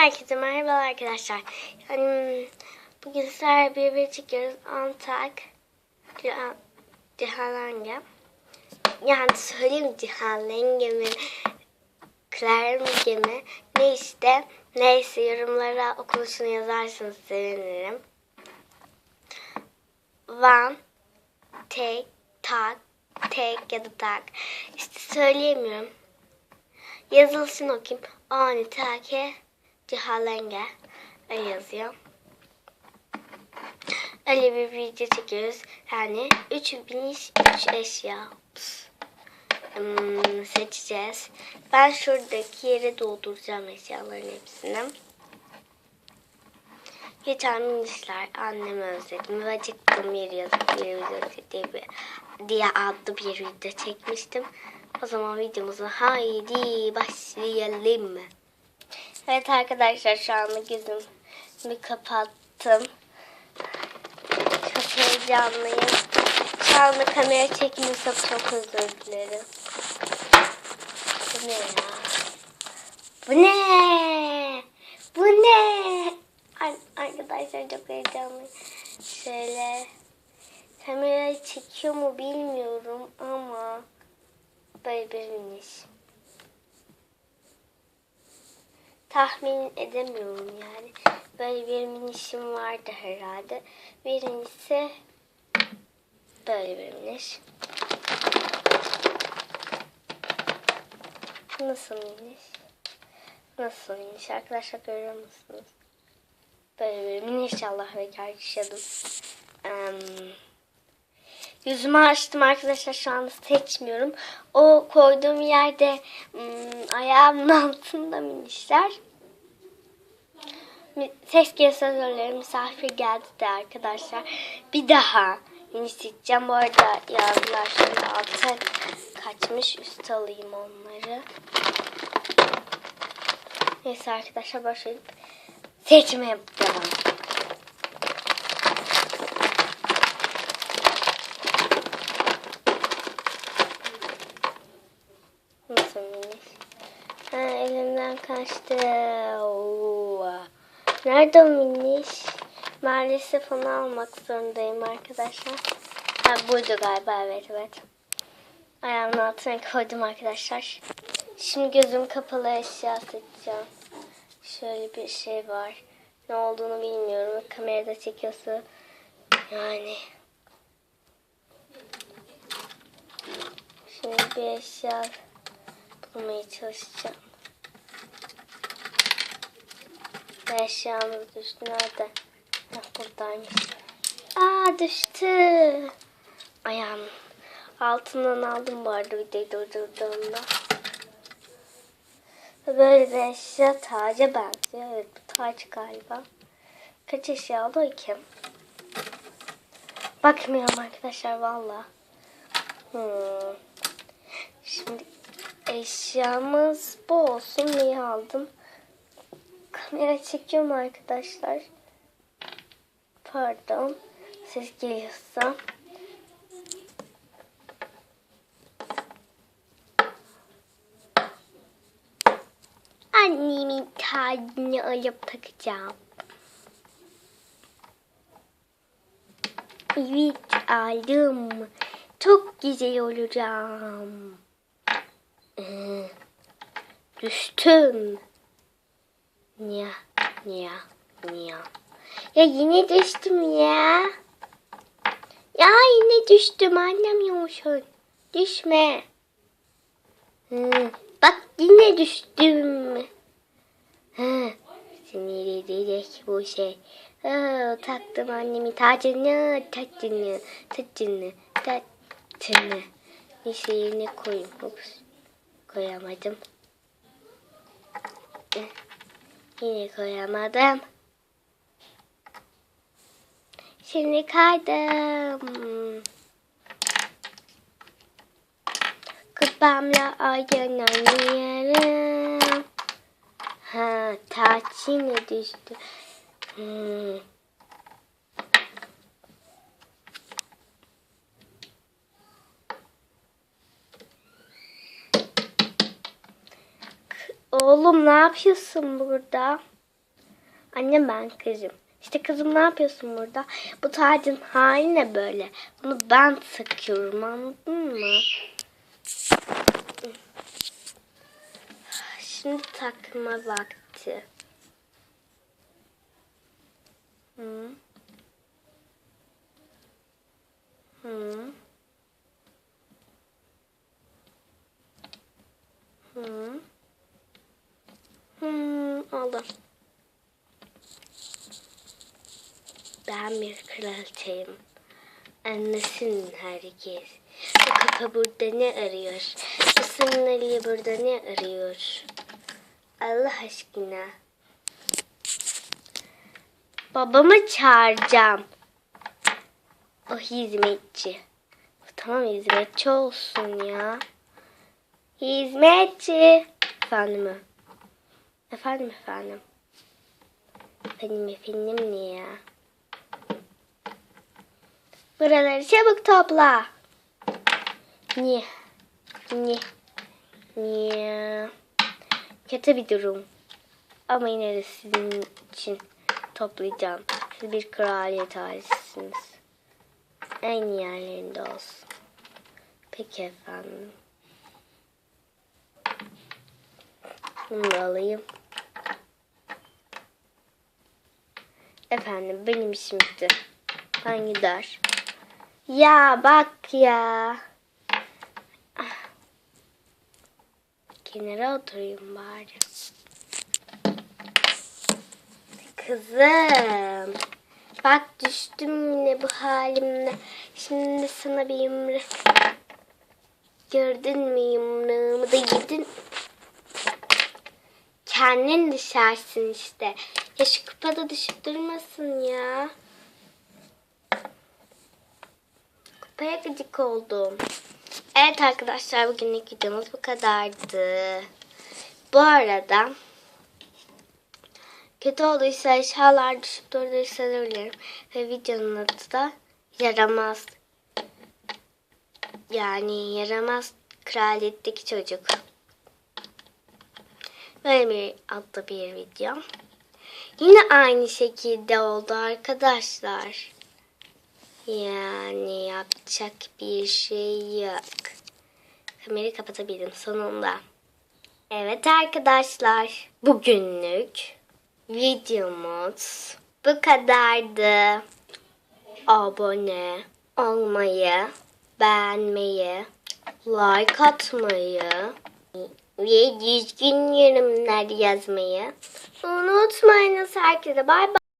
Herkese merhaba arkadaşlar. Yani bugün sizlerle bir çekiyoruz. Antak, Cihan, Cihanenge. Yani söyleyeyim Cihanenge mi? Clarence mi? Ne işte? Neyse yorumlara okunuşunu yazarsanız sevinirim. One, take, tak, take ya da tak. İşte söyleyemiyorum. Yazılışını okuyayım. Ani take cihalenge yazıyor. Öyle bir video çekiyoruz. Yani 3 biniş 3 eşya. Hmm, seçeceğiz. Ben şuradaki yere dolduracağım eşyaların hepsini. Geçen minişler annemi özledim ve acıktım bir yazıp bir video diye, bir, diye adlı bir video çekmiştim. O zaman videomuzu haydi başlayalım. Evet arkadaşlar şu anda gözümü kapattım. Çok heyecanlıyım. Şu anda kamera çekmiyorsam çok özür dilerim. Bu ne ya? Bu ne? Bu ne? Ar- Arkadaşlar çok heyecanlıyım. Şöyle kamera çekiyor mu bilmiyorum ama böyle bir miniş. Tahmin edemiyorum yani. Böyle bir minişim vardı herhalde. Birincisi böyle bir miniş. Nasıl miniş? Nasıl miniş? Arkadaşlar görüyor musunuz? Böyle bir miniş inşallah ve yaşadım. Um, Yüzümü açtım arkadaşlar şu anda seçmiyorum. O koyduğum yerde ım, ayağımın altında minişler. Mi- Ses gelirse misafir geldi de arkadaşlar. Bir daha miniş seçeceğim. Bu arada yazdılar şimdi altı kaçmış. Üst alayım onları. Neyse arkadaşlar başlayıp seçmeye devam. Nasıl miniş? Ha, elimden kaçtı. Nerede o miniş? Maalesef onu almak zorundayım arkadaşlar. Ha, buydu galiba evet evet. Ayağımın altına koydum arkadaşlar. Şimdi gözüm kapalı eşya seçeceğim. Şöyle bir şey var. Ne olduğunu bilmiyorum. Kamerada çekiyorsa yani. Şimdi bir eşya bulmaya çalışacağım. Ve eşyamız düştü. Nerede? Heh, buradaymış. Aa düştü. Ayağım. Altından aldım bu arada videoyu durdurduğumda. Böyle bir eşya taca benziyor. Evet bu taç galiba. Kaç eşya oldu ki? Bakmıyorum arkadaşlar valla. Hmm. Şimdi eşyamız bu olsun. Neyi aldım? Kamera çekiyorum arkadaşlar. Pardon. Ses geliyorsa. Annemin tacını alıp takacağım. Evet aldım. Çok güzel olacağım. Ee, düştüm. Niye? Niye? Niye? Ya yine düştüm ya. Ya yine düştüm anlamıyorsun. Düşme. Hı, bak yine düştüm. Hı, sinir edecek bu şey. Hı, taktım annemin tacını, tacını, tacını, tacını. Neyse yerine koyayım. Ups. Koyamadım. Eh, Yine koyamadım. Şimdi kaydım. Kupamla oynanıyorum. Ha, taç yine düştü. Hmm. Oğlum ne yapıyorsun burada? Anne ben kızım. İşte kızım ne yapıyorsun burada? Bu tacın hali ne böyle? Bunu ben takıyorum anladın mı? Şimdi takma vakti. Hı. Hı. Hı. Oldu. Ben bir kraliçeyim. Anlasın herkes. Bu kafa burada ne arıyor? Bu sandalye burada ne arıyor? Allah aşkına. Babamı çağıracağım. O hizmetçi. Tamam hizmetçi olsun ya. Hizmetçi. Efendim. Efendim efendim. Benim efendim ne ya? Buraları çabuk topla. Niye? Niye? Niye? Kötü bir durum. Ama yine de sizin için toplayacağım. Siz bir kraliyet ailesisiniz. En iyi yerlerinde olsun. Peki efendim. Bunu alayım. Efendim benim işim bitti. Ben gider. Ya bak ya. Kenara oturayım bari. Kızım. Bak düştüm yine bu halimle. Şimdi sana bir yumru. Gördün mü yumruğumu da yedin. Kendin düşersin işte. Ya şu kupada düşüp durmasın ya. Kupaya gıcık oldum. Evet arkadaşlar bugünlük videomuz bu kadardı. Bu arada kötü olduysa eşyalar düşüp durduysa dilerim. Ve videonun adı da yaramaz. Yani yaramaz kraliyetteki çocuk. Böyle bir adlı bir video. Yine aynı şekilde oldu arkadaşlar. Yani yapacak bir şey yok. Kamerayı kapatabildim sonunda. Evet arkadaşlar. Bugünlük videomuz bu kadardı. Abone olmayı, beğenmeyi, like atmayı ve düzgün yorumlar yazmayı unutmayınız herkese. Bay bay.